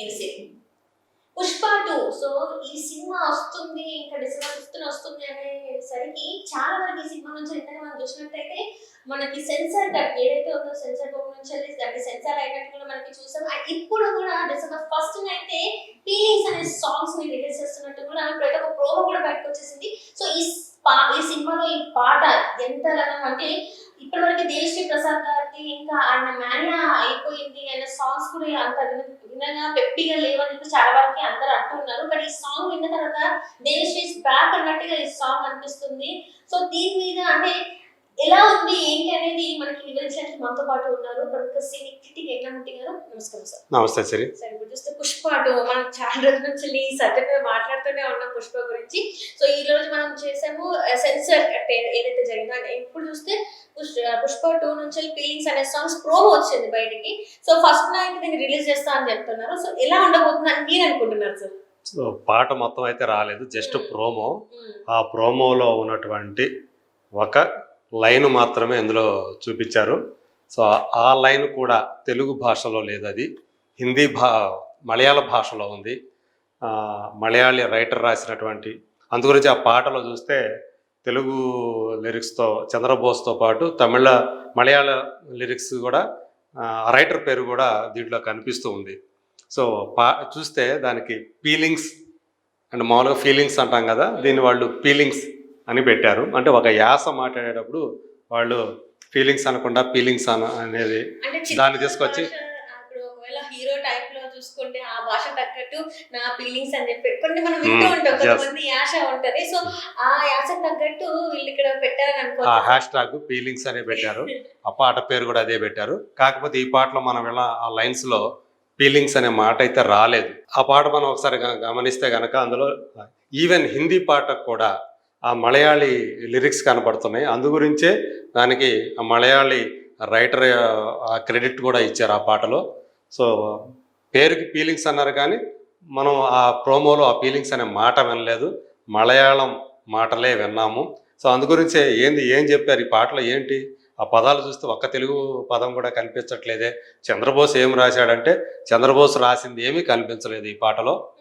తెలిసింది. Pushpa two so ఈ cinema వస్తుంది ఇంకా డిసెంబర్ ఫిఫ్త్ వస్తుంది అనేసరికి చాలా వరకు ఈ సినిమా నుంచి ఇంతగా మనం చూసినట్టయితే మనకి సెన్సార్ కట్ ఏదైతే ఉందో సెన్సార్ బొమ్మ నుంచి వెళ్ళి దాన్ని సెన్సార్ అయినట్టు కూడా మనకి చూసాం. ఇప్పుడు కూడా డిసెంబర్ ఫస్ట్ అయితే ఫీలింగ్స్ అనే సాంగ్స్ని రిలీజ్ చేస్తున్నట్టు కూడా ప్రతి ఒక్క ప్రోమో కూడా బయటకు వచ్చేసింది. సో ఈ పా- ఈ సినిమాలో ఈ పాట ఎంత అంటే ఇప్పటి వరకు దేశీ ప్రసాద్ గారికి ఇంకా ఆయన మేనియా అయిపోయింది ఆయన సాంగ్స్ కూడా అంత వినగా పెప్పిగా లేవని చెప్పి చాలా వరకు అందరూ అంటున్నారు బట్ ఈ సాంగ్ విన్న తర్వాత దేవిశ్రీ బ్యాక్ అన్నట్టుగా ఈ సాంగ్ అనిపిస్తుంది. సో దీని మీద అంటే ఎలా ఉంది ఏంటి అనేది మనకి వివరించడానికి మనతో పాటు ఉన్నారు. ప్రముఖ సినీ క్రిటిక్ ఎగ్నామిటీ గారు నమస్కారం సార్. నమస్తే సిరి. సరే ఇప్పుడు చూస్తే పుష్ప అటు మనం చాలా రోజుల నుంచి ఈ సబ్జెక్ట్ మీద మాట్లాడుతూనే ఉన్నాం పుష్ప గురించి. సో ఈ రోజు మనం చేసాము సెన్సర్ అంటే ఏదైతే జరిగిందో అంటే ఇప్పుడు చూస్తే పుష్- పుష్ప టూ నుంచి ఫీలింగ్స్ అనే సాంగ్స్ ప్రోమో వచ్చింది బయటికి. సో ఫస్ట్ నైట్ దీన్ని రిలీజ్ చేస్తా అని చెప్తున్నారు. సో ఎలా ఉండబోతుంది అని మీరు అనుకుంటున్నారు సార్? సో పాట మొత్తం అయితే రాలేదు జస్ట్ Hmm. ప్రోమో ఆ ప్రోమోలో ఉన్నటువంటి ఒక లైన్ మాత్రమే ఇందులో చూపించారు. సో ఆ లైన్ కూడా తెలుగు భాషలో లేదు అది. హిందీ భా మలయాళ భాషలో ఉంది. మలయాళీ రైటర్ రాసినటువంటి అందుగురించి ఆ పాటలో చూస్తే తెలుగు లిరిక్స్తో చంద్రబోస్తో పాటు తమిళ మలయాళ లిరిక్స్ కూడా రైటర్ పేరు కూడా దీంట్లో కనిపిస్తూ ఉంది. సో పా చూస్తే దానికి ఫీలింగ్స్ అండ్ మామూలుగా ఫీలింగ్స్ అంటాం కదా దీన్ని వాళ్ళు ఫీలింగ్స్ అని పెట్టారు. అంటే ఒక యాస మాట్లాడేటప్పుడు వాళ్ళు ఫీలింగ్స్ అనకుండా ఫీలింగ్స్ అన అనేది దాన్ని తీసుకొచ్చి- హీరో టైప్లో చూసుకుంటే ఆ భాష తగ్గట్టు నా ఫీలింగ్స్ అని చెప్పి కొన్ని మనం వింటూ Hmm, ఉంటాం. కొంతమంది యాస ఉంటది. సో ఆ యాస తగ్గట్టు వీళ్ళు ఇక్కడ పెట్టారని ఆ అనుకోవచ్చు హ్యాష్ ట్యాగ్ ఫీలింగ్స్ అనే పెట్టారు. ఆ పాట పేరు కూడా అదే పెట్టారు. కాకపోతే ఈ పాటలో మనం ఇలా ఆ లైన్స్లో ఫీలింగ్స్ అనే మాట అయితే రాలేదు. ఆ పాట మనం ఒకసారి గమనిస్తే గనక అందులో ఈవెన్ హిందీ పాటకు కూడా ఆ మలయాళీ లిరిక్స్ కనపడుతున్నాయి. అందు గురించే దానికి ఆ మలయాళీ రైటర్ ఆ క్రెడిట్ కూడా ఇచ్చారు ఆ పాటలో. సో పేరుకి ఫీలింగ్స్ అన్నారు కానీ మనం ఆ ప్రోమోలో ఆ ఫీలింగ్స్ అనే మాట వినలేదు. మలయాళం మాటలే విన్నాము. సో అందు గురించే ఏంది ఏం చెప్పారు ఈ పాటలో ఏంటి? ఆ పదాలు చూస్తే ఒక్క తెలుగు పదం కూడా కనిపించట్లేదే. చంద్రబోస్ ఏం రాశాడంటే చంద్రబోస్ రాసింది ఏమీ కనిపించలేదు ఈ పాటలో.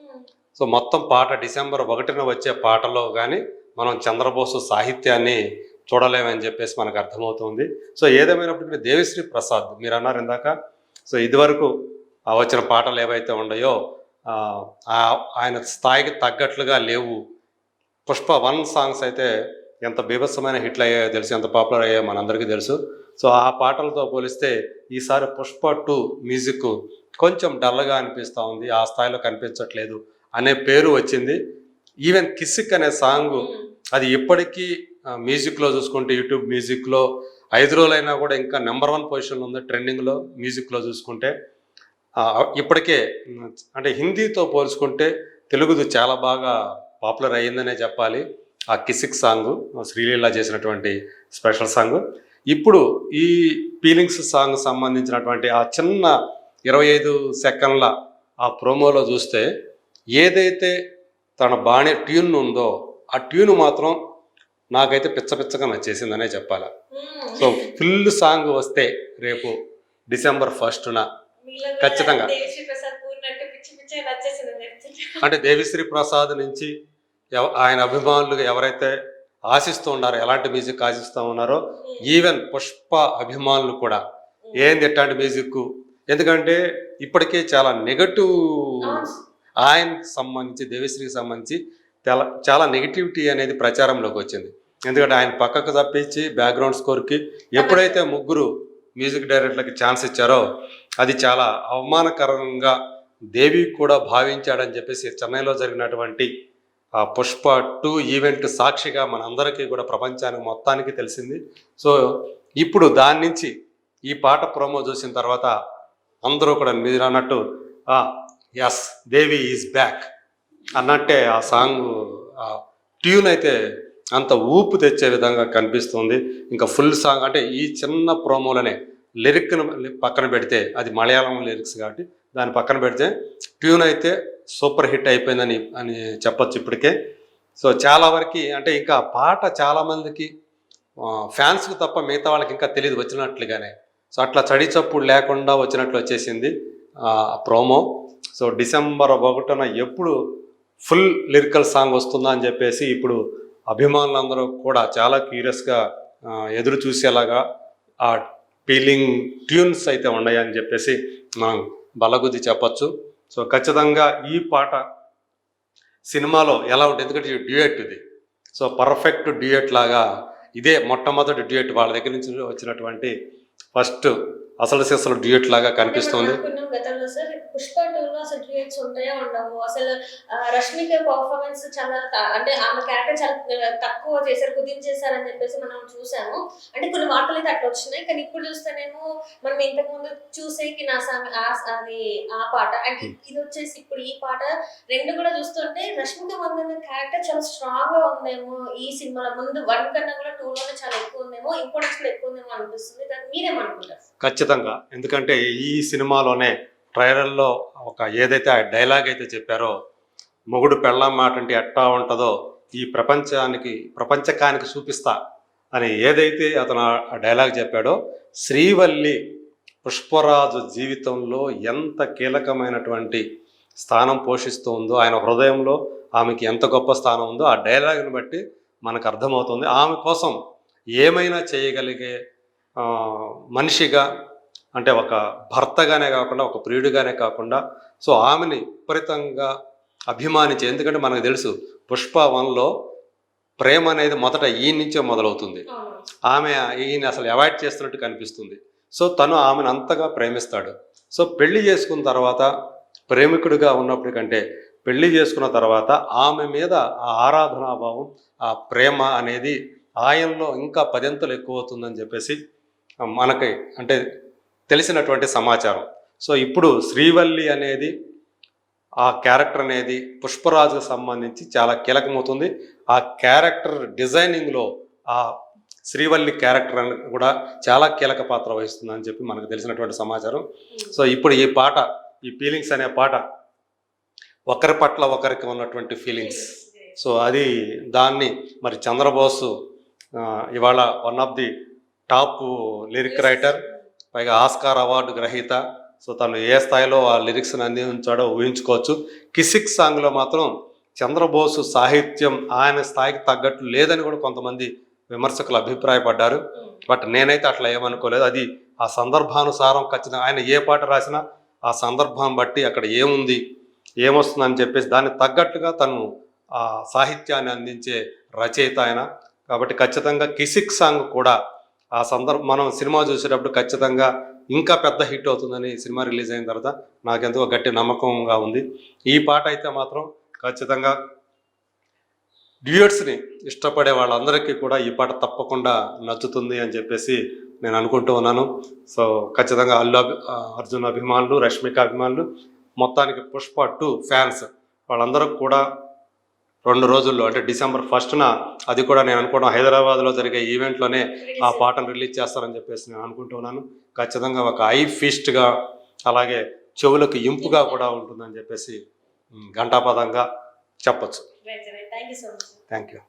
సో మొత్తం పాట డిసెంబర్ ఒకటిన వచ్చే పాటలో కానీ మనం చంద్రబోసు సాహిత్యాన్ని చూడలేమని చెప్పేసి మనకు అర్థమవుతుంది. సో ఏదేమైనప్పటికీ దేవిశ్రీ ప్రసాద్ మీరు అన్నారు ఇందాక. సో ఇదివరకు వచ్చిన పాటలు ఏవైతే ఉన్నాయో ఆ, ఆయన స్థాయికి తగ్గట్లుగా లేవు. పుష్ప వన్ సాంగ్స్ అయితే ఎంత బీభత్సమైన హిట్లు అయ్యాయో తెలుసు ఎంత పాపులర్ అయ్యాయో మనందరికీ తెలుసు. సో ఆ పాటలతో పోలిస్తే ఈసారి పుష్ప టూ మ్యూజిక్ కొంచెం డల్గా అనిపిస్తూ ఉంది ఆ స్థాయిలో కనిపించట్లేదు అనే పేరు వచ్చింది. ఈవెన్ కిసిక్ అనే సాంగ్ అది ఇప్పటికీ మ్యూజిక్లో చూసుకుంటే యూట్యూబ్ మ్యూజిక్లో ఐదు రోజులైనా కూడా ఇంకా నెంబర్ వన్ పొజిషన్లో ఉంది ట్రెండింగ్లో మ్యూజిక్లో చూసుకుంటే. ఇప్పటికే అంటే హిందీతో పోల్చుకుంటే తెలుగుది చాలా బాగా పాపులర్ అయ్యిందనే చెప్పాలి. ఆ కిసిక్ సాంగ్ శ్రీలీల చేసినటువంటి స్పెషల్ సాంగ్. ఇప్పుడు ఈ ఫీలింగ్స్ సాంగ్ సంబంధించినటువంటి ఆ చిన్న ఇరవై ఐదు సెకండ్ల ఆ ప్రోమోలో చూస్తే ఏదైతే తన బాణి ట్యూన్ ఉందో ఆ ట్యూన్ మాత్రం నాకైతే పిచ్చ పిచ్చగా నచ్చేసిందనే చెప్పాలి. సో ఫుల్ సాంగ్ వస్తే రేపు డిసెంబర్ ఫస్ట్న ఖచ్చితంగా. అంటే దేవిశ్రీ ప్రసాద్ నుంచి ఆయన అభిమానులు ఎవరైతే ఆశిస్తూ ఉన్నారో ఎలాంటి మ్యూజిక్ ఆశిస్తూ ఉన్నారో. ఈవెన్ పుష్ప అభిమానులు కూడా ఏంది ఎట్లాంటి మ్యూజిక్ ఎందుకంటే ఇప్పటికే చాలా నెగటివ్. ఆయనకు సంబంధించి దేవిశ్రీకి సంబంధించి చాలా చాలా నెగిటివిటీ అనేది ప్రచారంలోకి వచ్చింది. ఎందుకంటే ఆయన పక్కకు తప్పించి బ్యాక్గ్రౌండ్ స్కోర్కి ఎప్పుడైతే ముగ్గురు మ్యూజిక్ డైరెక్టర్లకి ఛాన్స్ ఇచ్చారో అది చాలా అవమానకరంగా దేవి కూడా భావించాడని చెప్పేసి చెన్నైలో జరిగినటువంటి ఆ పుష్ప టూ ఈవెంట్ సాక్షిగా మనందరికీ కూడా ప్రపంచానికి మొత్తానికి తెలిసింది. సో ఇప్పుడు దాని నుంచి ఈ పాట ప్రోమో చూసిన తర్వాత అందరూ కూడా మీరు అన్నట్టు ఎస్ దేవి ఈజ్ బ్యాక్ అన్నట్టే ఆ సాంగ్ ఆ ట్యూన్ అయితే అంత ఊపు తెచ్చే విధంగా కనిపిస్తుంది. ఇంకా ఫుల్ సాంగ్ అంటే ఈ చిన్న ప్రోమోలోనే లిరిక్ను పక్కన పెడితే అది మలయాళం లిరిక్స్ కాబట్టి దాన్ని పక్కన పెడితే ట్యూన్ అయితే సూపర్ హిట్ అయిపోయిందని అని చెప్పొచ్చు ఇప్పటికే. సో చాలా వరకు అంటే ఇంకా పాట చాలామందికి ఫ్యాన్స్కి తప్ప మిగతా వాళ్ళకి ఇంకా తెలియదు వచ్చినట్లుగానే. సో అట్లా చడి చప్పుడు లేకుండా వచ్చినట్లు వచ్చేసింది ప్రోమో. సో డిసెంబర్ ఒకటిన ఎప్పుడు ఫుల్ లిరికల్ సాంగ్ వస్తుందా అని చెప్పేసి ఇప్పుడు అభిమానులందరూ కూడా చాలా క్యూరియస్గా ఎదురు చూసేలాగా ఆ ఫీలింగ్ ట్యూన్స్ అయితే ఉన్నాయని చెప్పేసి మనం బలగుద్ది చెప్పొచ్చు. సో ఖచ్చితంగా ఈ పాట సినిమాలో ఎలా ఉంటుంది? ఎందుకంటే డ్యూయట్ ఇది. సో పర్ఫెక్ట్ డ్యూయట్ లాగా ఇదే మొట్టమొదటి డ్యూయట్ వాళ్ళ దగ్గర నుంచి వచ్చినటువంటి ఫస్ట్ అసలు సిసలు డ్యూయట్ లాగా కనిపిస్తుంది. గతంలో సార్ పుష్ప టూ లో అసలు డ్యూయట్స్ ఉంటాయో ఉండవు. అసలు రష్మిక పర్ఫార్మెన్స్ చాలా అంటే ఆమె క్యారెక్టర్ చాలా తక్కువ చేశారు కుదించేశారని చెప్పేసి మనం చూసాము. అంటే కొన్ని వార్తలు అయితే అట్లా వచ్చినాయి. కానీ ఇప్పుడు చూస్తేనేమో మనం ఇంతకు ముందు చూసేకి నా సామి ఆ- అది ఆ పాట. అండ్ ఇది వచ్చేసి ఇప్పుడు ఈ పాట. రెండు కూడా చూస్తుంటే రష్మిక మందన క్యారెక్టర్ చాలా స్ట్రాంగ్గా ఉందేమో ఈ సినిమాలో. ముందు వన్ కన్నా కూడా టూ లోనే చాలా ఎక్కువ ఉందేమో ఇంపార్టెన్స్ కూడా ఎక్కువ ఉందేమో అనిపిస్తుంది. మీరేమనుకుంటారు? ఖచ్చితంగా. ఎందుకంటే ఈ సినిమాలోనే ట్రైలర్లో ఒక ఏదైతే ఆ డైలాగ్ అయితే చెప్పారో మొగుడు పెళ్ళం మాట అంటే ఎట్టా ఉంటుందో ఈ ప్రపంచానికి ప్రపంచకానికి చూపిస్తా అని ఏదైతే అతను ఆ డైలాగ్ చెప్పాడో శ్రీవల్లి పుష్పరాజు జీవితంలో ఎంత కీలకమైనటువంటి స్థానం పోషిస్తూ ఉందో ఆయన హృదయంలో ఆమెకి ఎంత గొప్ప స్థానం ఉందో ఆ డైలాగ్ని బట్టి మనకు అర్థమవుతుంది. ఆమె కోసం ఏమైనా చేయగలిగే మనిషిగా అంటే ఒక భర్తగానే కాకుండా ఒక ప్రియుడిగానే కాకుండా సో ఆమెని విపరీతంగా అభిమానించి ఎందుకంటే మనకు తెలుసు పుష్ప వన్లో ప్రేమ అనేది మొదట ఈయన నుంచే మొదలవుతుంది. ఆమె ఈయన అసలు అవాయిడ్ చేస్తున్నట్టు కనిపిస్తుంది. సో తను ఆమెను అంతగా ప్రేమిస్తాడు. సో పెళ్ళి చేసుకున్న తర్వాత ప్రేమికుడిగా ఉన్నప్పటికంటే పెళ్ళి చేసుకున్న తర్వాత ఆమె మీద ఆ ఆరాధనాభావం ఆ ప్రేమ అనేది ఆయనలో ఇంకా పదింతలు ఎక్కువ అవుతుందని చెప్పేసి మనకి అంటే తెలిసినటువంటి సమాచారం. సో ఇప్పుడు శ్రీవల్లి అనేది ఆ క్యారెక్టర్ అనేది పుష్పరాజుకు సంబంధించి చాలా కీలకమవుతుంది. ఆ క్యారెక్టర్ డిజైనింగ్లో ఆ శ్రీవల్లి క్యారెక్టర్ అని కూడా చాలా కీలక పాత్ర వహిస్తుందని చెప్పి మనకు తెలిసినటువంటి సమాచారం. సో ఇప్పుడు ఈ పాట ఈ ఫీలింగ్స్ అనే పాట ఒకరి పట్ల ఒకరికి ఉన్నటువంటి ఫీలింగ్స్. సో అది దాన్ని మరి చంద్రబోసు ఇవాళ one of the top lyric writer పైగా ఆస్కార్ అవార్డు గ్రహీత. సో తను ఏ స్థాయిలో ఆ లిరిక్స్ని అందించాడో ఊహించుకోవచ్చు. కిసిక్ సాంగ్లో మాత్రం చంద్రబోసు సాహిత్యం ఆయన స్థాయికి తగ్గట్టు లేదని కూడా కొంతమంది విమర్శకులు అభిప్రాయపడ్డారు. బట్ నేనైతే అట్లా ఏమనుకోలేదు. అది ఆ సందర్భానుసారం ఖచ్చితంగా ఆయన ఏ పాట రాసినా ఆ సందర్భం బట్టి అక్కడ ఏముంది ఏమొస్తుందని చెప్పేసి దానికి తగ్గట్టుగా తను ఆ సాహిత్యాన్ని అందించే రచయిత ఆయన. కాబట్టి ఖచ్చితంగా కిసిక్ సాంగ్ కూడా ఆ సందర్భం మనం సినిమా చూసేటప్పుడు ఖచ్చితంగా ఇంకా పెద్ద హిట్ అవుతుందని సినిమా రిలీజ్ అయిన తర్వాత నాకెందుకో గట్టి నమ్మకంగా ఉంది. ఈ పాట అయితే మాత్రం ఖచ్చితంగా డ్యూయట్స్ని ఇష్టపడే వాళ్ళందరికీ కూడా ఈ పాట తప్పకుండా నచ్చుతుంది అని చెప్పేసి నేను అనుకుంటూ ఉన్నాను. సో ఖచ్చితంగా అల్లు అభి అర్జున్ అభిమానులు రష్మిక అభిమానులు మొత్తానికి పుష్ప టూ ఫ్యాన్స్ వాళ్ళందరూ కూడా రెండు రోజుల్లో అంటే డిసెంబర్ ఫస్ట్న అది కూడా నేను అనుకోవడం హైదరాబాద్లో జరిగే ఈవెంట్లోనే ఆ పాటను రిలీజ్ చేస్తారని చెప్పేసి నేను అనుకుంటున్నాను ఖచ్చితంగా ఒక ఐ ఫీస్ట్గా అలాగే చెవులకు ఇంపుగా కూడా ఉంటుందని చెప్పేసి ఘంటాపదంగా చెప్పొచ్చు. Thank you